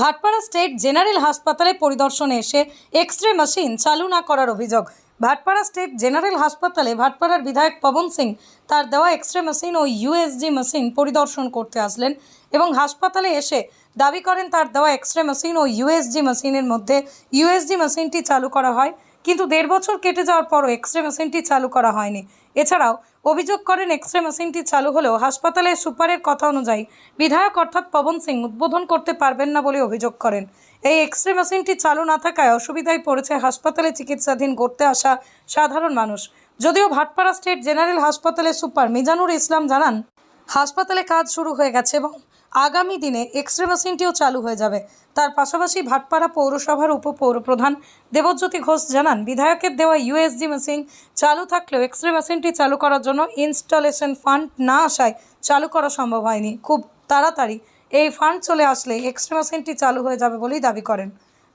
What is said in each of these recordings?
Bhatpara state general হাসপাতালে পরিদর্শনে এসে এক্স রে মেশিন চালু না করার অভিযোগ। ভাটপাড়া স্টেট জেনারেল হাসপাতালে ভাটপাড়ার বিধায়ক পবন সিং তার দেওয়া এক্স রে মেশিন ও ইউএসজি মেশিন পরিদর্শন করতে আসলেন এবং হাসপাতালে এসে দাবি করেন তার দেওয়া এক্স রে মেশিন ও ইউএসজি মেশিনের মধ্যে ইউএসজি মেশিনটি চালু করা হয়। কিন্তু দেড় বছর কেটে যাওয়ার পরও এক্স রে মেশিনটি চালু করা হয়নি। এছাড়াও অভিযোগ করেন এক্স রে মেশিনটি চালু হলেও হাসপাতালের সুপারের কথা অনুযায়ী বিধায়ক অর্থাৎ পবন সিং উদ্বোধন করতে পারবেন না বলে অভিযোগ করেন। এই এক্স রে মেশিনটি চালু না থাকায় অসুবিধায় পড়েছে হাসপাতালে চিকিৎসাধীন করতে আসা সাধারণ মানুষ। যদিও ভাটপাড়া স্টেট জেনারেল হাসপাতালের সুপার মিজানুর ইসলাম জানান, হাসপাতালে কাজ শুরু হয়ে গেছে এবং আগামী দিনে এক্স রে মেশিনটিও চালু হয়ে যাবে। তার পাশাপাশি ভাটপাড়া পৌরসভার উপপৌরপ্রধান দেবজ্যোতি ঘোষ জানান, বিধায়কের দেওয়া ইউএসজি মেশিন চালু থাকলেও এক্স রে মেশিনটি চালু করার জন্য ইনস্টলেশন ফান্ড না আসায় চালু করা সম্ভব হয়নি। খুব তাড়াতাড়ি এই ফান্ড চলে আসলে এক্স রে মেশিনটি চালু হয়ে যাবে বলেই দাবি করেন।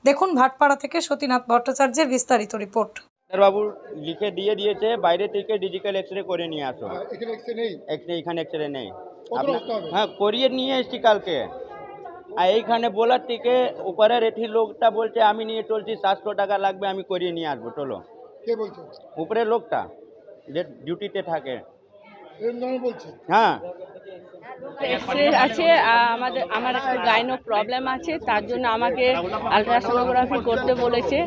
দেখুন ভাটপাড়া থেকে সতীনাথ ভট্টাচার্যের বিস্তারিত রিপোর্ট। বাবু লিখে দিয়ে দিয়েছে বাইরে থেকে ডিজিটাল এক্স রে করে নিয়ে আসো। এখানে এক্সরে এক্স রে এখানে এক্স রে নেই? হ্যাঁ করিয়ে নিয়ে এসছি কালকে। আর এইখানে বলার থেকে উপরের এটি লোকটা বলছে আমি নিয়ে চলছি সাতশো টাকা লাগবে আমি করিয়ে নিয়ে আসব চলো। কে বলছে? উপরের লোকটা যে ডিউটিতে থাকে। হ্যাঁ। এক্সরে আছে আমাদের আমার একটা গাইনো প্রবলেম আছে তার জন্য আমাকে আলট্রাসোনোগ্রাফি করতে বলেছে।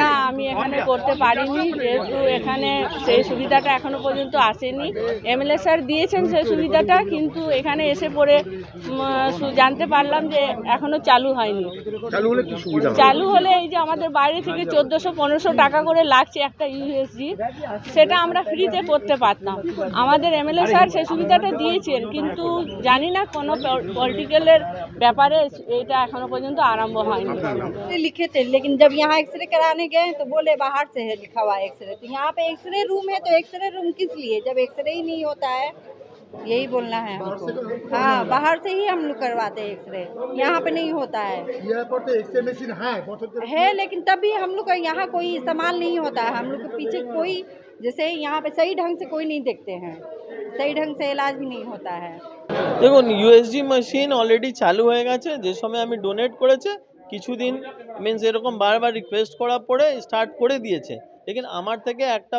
না আমি এখানে করতে পারিনি যেহেতু এখানে সেই সুবিধাটা এখনও পর্যন্ত আসেনি। এমএলএ স্যার দিয়েছেন সেই সুবিধাটা কিন্তু এখানে এসে পড়ে সু- জানতে পারলাম যে এখনও চালু হয়নি। চালু হলে এই যে আমাদের বাইরে থেকে চোদ্দোশো পনেরোশো টাকা করে লাগছে একটা ইউএসজি সেটা আমরা ফ্রিতে করতে পারতাম। আমাদের এমএলএ স্যার সেই সুবিধাটা দিয়েছেন কিন্তু জানি না কোনো পলিটিক্যালের ব্যাপারে এটা এখনো পর্যন্ত আরম্ভ হয়নি एक्सरे लिखे थे लेकिन जब यहाँ एक्सरे कराने गए तो बोले बाहर से है लिखा हुआ एक्सरे तो यहाँ पे एक्सरे रूम है तो एक्सरे रूम किस लिए जब एक्सरे ही नहीं होता है यही बोलना है हमको हाँ बाहर से ही हम लोग करवाते हैं एक्सरे यहाँ पे नहीं होता है यहाँ पर तो एक्सरे मशीन है बहुत है लेकिन तब भी हम लोग का यहाँ कोई इस्तेमाल नहीं होता है हम लोग के पीछे कोई जैसे यहाँ पे सही ढंग से कोई नहीं देखते हैं सही ढंग से इलाज भी नहीं होता है দেখুন ইউএসজি মেশিন অলরেডি চালু হয়ে গেছে যে সময় আমি ডোনেট করেছে কিছুদিন মিন্স এরকম বারবার রিকোয়েস্ট করার পরে স্টার্ট করে দিয়েছে লেকিন আমার থেকে একটা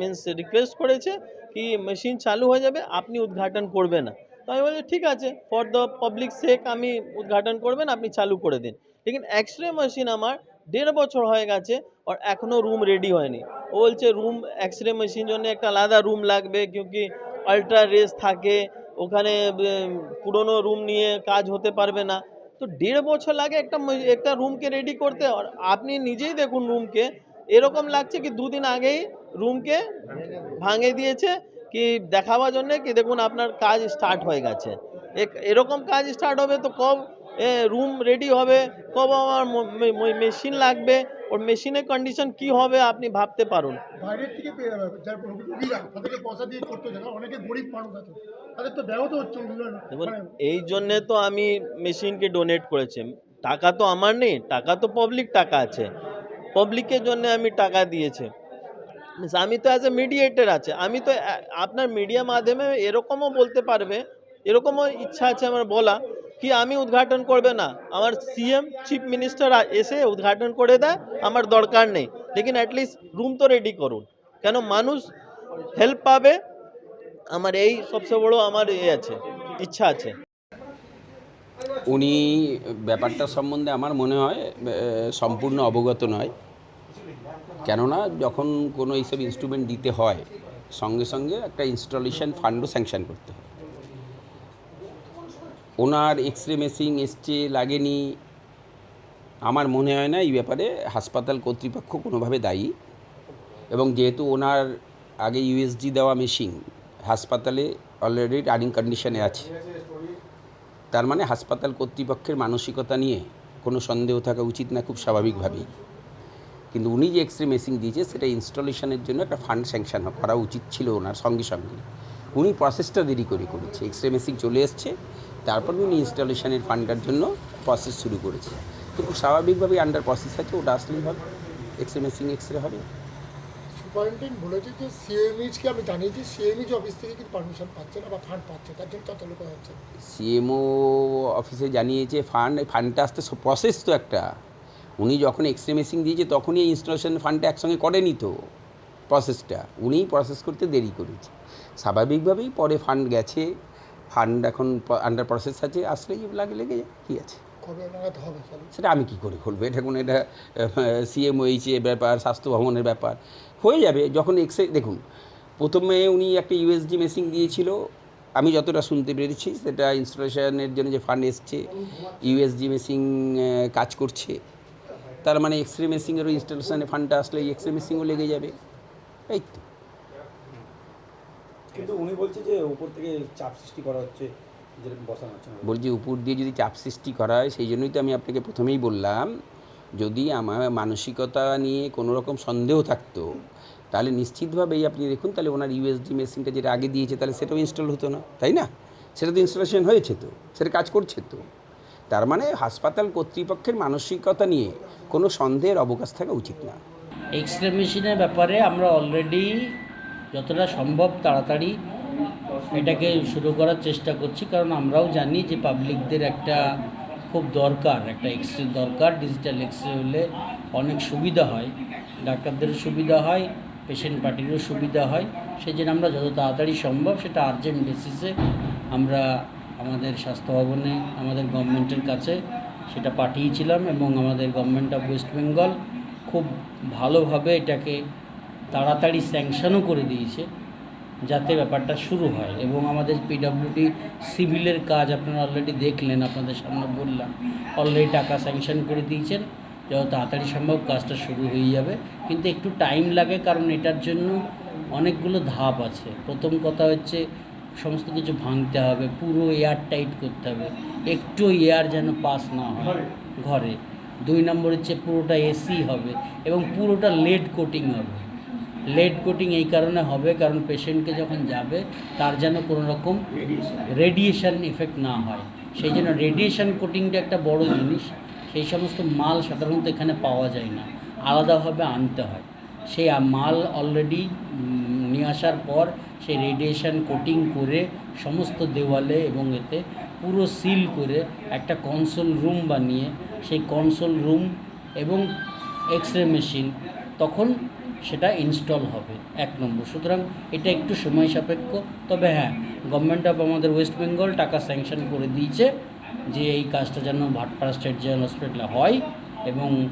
মিন্স রিকোয়েস্ট করেছে কি মেশিন চালু হয়ে যাবে আপনি উদ্ঘাটন করবে না তো আমি বলি ঠিক আছে ফর দ্য পাবলিক সেক আমি উদ্ঘাটন করবেন আপনি চালু করে দিন লেকিন এক্স রে মেশিন আমার দেড় বছর হয়ে গেছে আর এখনও রুম রেডি হয়নি। ও বলছে রুম এক্স রে মেশিন জন্য একটা আলাদা রুম লাগবে, কিউকি আল্ট্রা রেস থাকে, ওখানে পুরনো রুম নিয়ে কাজ হতে পারবে না। তো দেড় বছর লাগে একটা একটা রুমকে রেডি করতে। আর আপনি নিজেই দেখুন রুমকে এরকম লাগছে কি দুদিন আগেই রুমকে ভাঙে দিয়েছে, কি দেখাবার জন্যে কি দেখুন আপনার কাজ স্টার্ট হয়ে গেছে। এরকম কাজ স্টার্ট হবে তো কব রুম রেডি হবে কব আমার মেশিন লাগবে ওর মেশিনের কন্ডিশন কি হবে আপনি ভাবতে পারুন। বাইরের থেকে পয়সা দিয়ে করতে অনেকে গরিব মানুষ আছে দেখুন মানে এই জন্যে তো আমি মেশিনকে ডোনেট করেছি। টাকা তো আমার নেই টাকা তো পাবলিক টাকা আছে। পাবলিকের জন্য আমি টাকা দিয়েছি। আমি তো অ্যাজ এ মিডিয়েটার আছে। আমি তো আপনার মিডিয়া মাধ্যমে এরকমও বলতে পারবে এরকমও ইচ্ছা আছে আমার বলা। কি আমি উদ্ঘাটন করবে না? আমার সিএম চিফ মিনিস্টার এসে উদ্ঘাটন করে দেয়, আমার দরকার নেই। লেকিন অ্যাটলিস্ট রুম তো রেডি করুন। কেন মানুষ হেল্প পাবে, আমার এই সবচেয়ে বড় আমার এ আছে, ইচ্ছা আছে। উনি ব্যাপারটা সম্বন্ধে আমার মনে হয় সম্পূর্ণ অবগত নয়। কেননা যখন কোনো এইসব ইনস্ট্রুমেন্ট দিতে হয়, সঙ্গে সঙ্গে একটা ইনস্টলেশন ফান্ডও স্যাংশন করতে হয়। ওনার এক্স রে মেশিন এসছে লাগেনি। আমার মনে হয় না এই ব্যাপারে হাসপাতাল কর্তৃপক্ষ কোনোভাবে দায়ী। এবং যেহেতু ওনার আগে ইউএসডি দেওয়া মেশিন, হাসপাতালে অলরেডি রানিং কন্ডিশনে আছে। তার মানে হাসপাতাল কর্তৃপক্ষের মানসিকতা নিয়ে কোনো সন্দেহ থাকা উচিত না, খুব স্বাভাবিকভাবেই। কিন্তু উনি যে এক্স রে মেশিন দিয়েছে, সেটা ইনস্টলেশনের জন্য একটা ফান্ড স্যাংশন করা উচিত ছিল ওনার সঙ্গে সঙ্গে। উনি প্রসেসটা দেরি করে করেছে। এক্স রে মেশিন চলে এসছে তারপর উনি ইনস্টলেশনের ফান্ডটার জন্য প্রসেস শুরু করেছে। তো খুব স্বাভাবিকভাবেই আন্ডার প্রসেস আছে ওটা আসলেই হবে। X ray machine X ray হবে। সুপারিনটেন্ডেন্ট বলেছে যে সিএমইচকে আমি জানিয়েছি সিএমইচ অফিস থেকে কিন্তু পারমিশন পাচ্ছে না বা ফান্ড পাচ্ছে তার জন্য তৎপর হচ্ছে সিএমও অফিসে জানিয়েছে ফান্ড ফান্ডটা আসতে প্রসেস তো একটা। উনি যখন এক্সরে মেশিন দিয়েছে তখনই ইনস্টলেশন ফান্ডটা একসঙ্গে করেনি তো প্রসেসটা উনিই প্রসেস করতে দেরি করেছে। স্বাভাবিকভাবেই পরে ফান্ড গেছে ফান্ড এখন আন্ডার প্রসেস আছে আসলেই লাগে লেগে যায় কী আছে? সেটা? আমি কী করে বলব? এটা কোনো এটা সিএমওইচে ব্যাপার স্বাস্থ্য ভবনের ব্যাপার হয়ে যাবে যখন এক্সরে দেখুন প্রথমে উনি একটা ইউএসজি মেশিন দিয়েছিল আমি যতটা শুনতে পেরেছি সেটা ইনস্টলেশনের জন্য যে ফান্ড এসছে ইউএসজি মেশিন কাজ করছে তার মানে এক্সরে মেশিনেরও ইনস্টলেশনের ফান্ডটা আসলে এক্সরে মেশিনও লেগে যাবে এই তো। কিন্তু উনি বলছে যে উপর থেকে চাপ সৃষ্টি করা হচ্ছে বসানো হচ্ছে বলছি উপর দিয়ে যদি চাপ সৃষ্টি করা হয় সেই জন্যই তো আমি আপনাকে প্রথমেই বললাম যদি আমার মানসিকতা নিয়ে কোনো রকম সন্দেহ থাকতো তাহলে নিশ্চিতভাবেই আপনি দেখুন তাহলে ওনার ইউএসডি মেশিনটা যেটা আগে দিয়েছে তাহলে সেটাও ইনস্টল হতো না তাই না? সেটা তো ইনস্টলেশন হয়েছে তো সেটা কাজ করছে তো। তার মানে হাসপাতাল কর্তৃপক্ষের মানসিকতা নিয়ে কোনো সন্দেহের অবকাশ থাকা উচিত না। এক্স রে মেশিনের ব্যাপারে আমরা অলরেডি যতটা সম্ভব তাড়াতাড়ি এটাকে শুরু করার চেষ্টা করছি, কারণ আমরাও জানি যে পাবলিকদের একটা খুব দরকার, একটা এক্স রে দরকার। ডিজিটাল এক্স রে হলে অনেক সুবিধা হয়, ডাক্তারদেরও সুবিধা হয় পেশেন্ট পার্টিরও সুবিধা হয়। সেই জন্য আমরা যত তাড়াতাড়ি সম্ভব সেটা আর্জেন্ট বেসিসে আমরা আমাদের স্বাস্থ্য ভবনে আমাদের গভর্নমেন্টের কাছে সেটা পাঠিয়েছিলাম এবং আমাদের গভর্নমেন্ট অফ ওয়েস্ট বেঙ্গল খুব ভালোভাবে এটাকে তাড়াতাড়ি স্যাংশনও করে দিয়েছে যাতে ব্যাপারটা শুরু হয়। এবং আমাদের পিডব্লিউডি সিভিলের কাজ আপনারা অলরেডি দেখলেন, আপনাদের সামনে বললাম। অলরেডি টাকা স্যাংশন করে দিয়েছেন, যত তাড়াতাড়ি সম্ভব কাজটা শুরু হয়ে যাবে। কিন্তু একটু টাইম লাগে, কারণ এটার জন্য অনেকগুলো ধাপ আছে। প্রথম কথা হচ্ছে, সমস্ত কিছু ভাঙতে হবে, পুরো এয়ার টাইট করতে হবে। একটু এয়ার যেন পাস না হয় ঘরে। দুই নম্বর হচ্ছে পুরোটা এসি হবে এবং পুরোটা লেড কোটিং হবে। লেড কোটিং এই কারণে হবে, কারণ পেশেন্টকে যখন যাবে, তার যেন কোনো রকম রেডিয়েশন এফেক্ট না হয়। সেই জন্য রেডিয়েশন কোটিংটা একটা বড় জিনিস। সেই সমস্ত মাল সাধারণত এখানে পাওয়া যায় না। আলাদাভাবে আনতে হয়। সেই মাল অলরেডি নিয়ে আসার পর সেই রেডিয়েশন কোটিং করে সমস্ত দেওয়ালে এবং এতে পুরো সিল করে একটা কনসোল রুম বানিয়ে, সেই কনসোল রুম এবং এক্স রে মেশিন, তখন সেটা ইনস্টল হবে এক নম্বর। সুতরাং এটা একটু সময় সাপেক্ষ। তবে হ্যাঁ গভর্নমেন্ট অফ আমাদের ওয়েস্ট বেঙ্গল টাকা স্যাংশন করে দিয়েছে যে এই কাজটা যেন ভাটপাড়া স্টেট জেনারেল হসপিটালে হয় এবং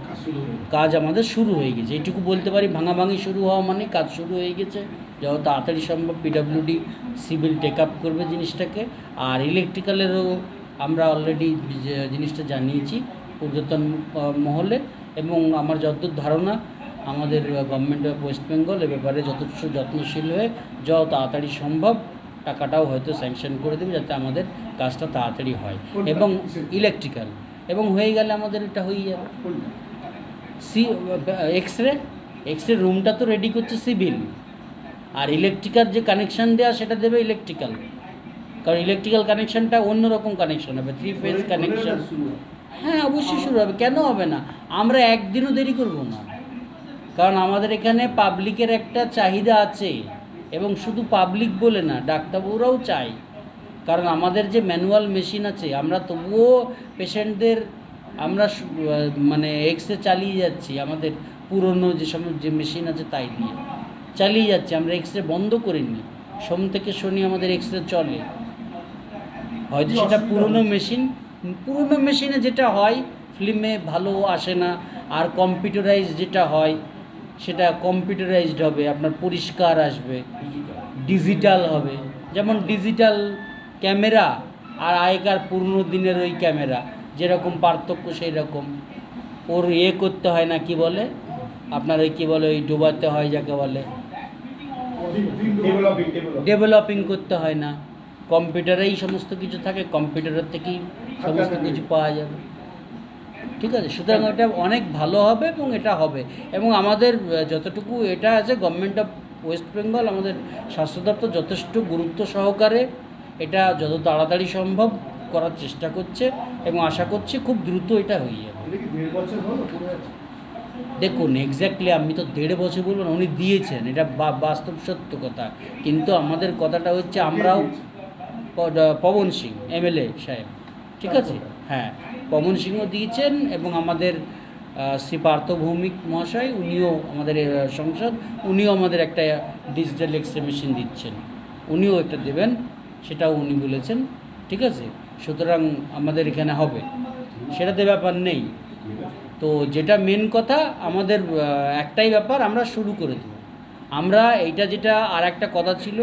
কাজ আমাদের শুরু হয়ে গেছে। এইটুকু বলতে পারি ভাঙাভাঙি শুরু হওয়া মানে কাজ শুরু হয়ে গেছে। যত তাড়াতাড়ি সম্ভব পিডাব্লিউডি সিভিল টেক আপ করবে জিনিসটাকে। আর ইলেকট্রিক্যালেরও আমরা অলরেডি জিনিসটা জানিয়েছি আহ, মহলে। এবং আমার যতদূর ধারণা আমাদের গভর্নমেন্ট অফ ওয়েস্ট বেঙ্গল এ ব্যাপারে যথেষ্ট যত্নশীল হয়ে যত তাড়াতাড়ি সম্ভব টাকাটাও হয়তো স্যাংশন করে দেবে যাতে আমাদের কাজটা তাড়াতাড়ি হয়। এবং ইলেকট্রিক্যাল এবং হয়ে গেলে আমাদের এটা হয়ে যাবে। C X ray X ray রুমটা তো রেডি করছে সিভিল আর ইলেকট্রিক্যাল যে কানেকশান দেওয়া সেটা দেবে ইলেকট্রিক্যাল কারণ ইলেকট্রিক্যাল কানেকশানটা অন্যরকম কানেকশন হবে থ্রি ফেজ কানেকশন হ্যাঁ অবশ্যই শুরু হবে। কেন হবে না? আমরা একদিনও দেরি করব না। কারণ আমাদের এখানে পাবলিকের একটা চাহিদা আছে এবং শুধু পাবলিক বলে না ডাক্তারবাবুরাও চাই কারণ আমাদের যে ম্যানুয়াল মেশিন আছে আমরা তবুও পেশেন্টদের আমরা মানে এক্সরে চালিয়ে যাচ্ছি আমাদের পুরনো যে সমস্ত যে মেশিন আছে তাই দিয়ে। চালিয়ে যাচ্ছি আমরা এক্সরে বন্ধ করিনি। সোম থেকে শনি আমাদের এক্সরে চলে। হয়তো সেটা পুরনো মেশিন পুরনো মেশিনে যেটা হয় ফিল্মে ভালো আসে না আর কম্পিউটারাইজ যেটা হয় সেটা কম্পিউটারাইজড হবে আপনার পরিষ্কার আসবে ডিজিটাল হবে। যেমন ডিজিটাল ক্যামেরা আর আগেকার পুরনো দিনের ওই ক্যামেরা যেরকম পার্থক্য সেই রকম ওর ইয়ে করতে হয় না কি বলে? আপনার ওই কী বলে ওই ডোবাতে হয় যাকে বলে? ডেভেলপিং ডেভেলপিং করতে হয় না। কম্পিউটারেই সমস্ত কিছু থাকে কম্পিউটারের থেকেই সমস্ত কিছু পাওয়া যাবে। ঠিক আছে? সুতরাং এটা অনেক ভালো হবে এবং এটা হবে। এবং আমাদের যতটুকু এটা আছে গভর্নমেন্ট অফ ওয়েস্ট বেঙ্গল আমাদের স্বাস্থ্য দপ্তর যথেষ্ট গুরুত্ব সহকারে এটা যত তাড়াতাড়ি সম্ভব করার চেষ্টা করছে এবং আশা করছি খুব দ্রুত এটা হয়ে যাবে। দেখুন এক্স্যাক্টলি আমি তো দেড় বছর বলব না উনি দিয়েছেন। এটা বা- বাস্তব সত্য কথা। কিন্তু আমাদের কথাটা হচ্ছে আমরাও পবন সিং এমএলএ সাহেব। ঠিক আছে? হ্যাঁ পবন সিংও দিয়েছেন এবং আমাদের শ্রী পার্থ ভৌমিক মহাশয়, উনিও আমাদের সংসদ, উনিও আমাদের একটা ডিজিটাল এক্সরে মেশিন দিচ্ছেন। উনিও একটা দেবেন, সেটাও উনি বলেছেন, ঠিক আছে? সুতরাং আমাদের এখানে হবে। সেটাতে ব্যাপার নেই। তো যেটা মেন কথা, আমাদের একটাই ব্যাপার, আমরা শুরু করে দেব। আমরা এইটা যেটা আর একটা কথা ছিল,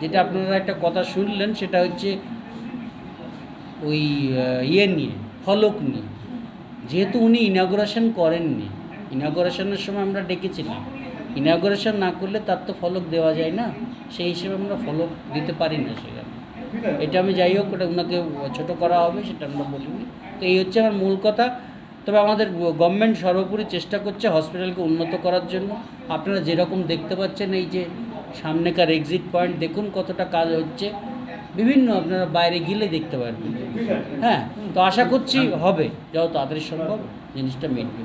যেটা আপনারা একটা কথা শুনলেন, সেটা হচ্ছে ওই ইয়ে নিয়ে, ফলক নিয়ে। যেহেতু উনি ইনাগুরেশন করেননি ইনাগুরেশনের সময় আমরা ডেকেছিলাম। ইনাগুরেশন না করলে তার তো ফলক দেওয়া যায় না, সেই হিসেবে আমরা ফলক দিতে পারি না সেখানে। এটা আমি যাই হোক, ওটা ওনাকে ছোটো করা হবে, সেটা আমরা বলিনি। তো এই হচ্ছে আমার মূল কথা। তবে আমাদের গভর্নমেন্ট সর্বোপরি চেষ্টা করছে হসপিটালকে উন্নত করার জন্য। আপনারা যেরকম দেখতে পাচ্ছেন, এই যে সামনেকার এক্সিট পয়েন্ট দেখুন কতটা কাজ হচ্ছে। বিভিন্ন আপনারা বাইরে গেলে দেখতে পারবেন। হ্যাঁ তো আশা করছি হবে। যত তাড়াতাড়ি সম্ভব, জিনিসটা মিটবে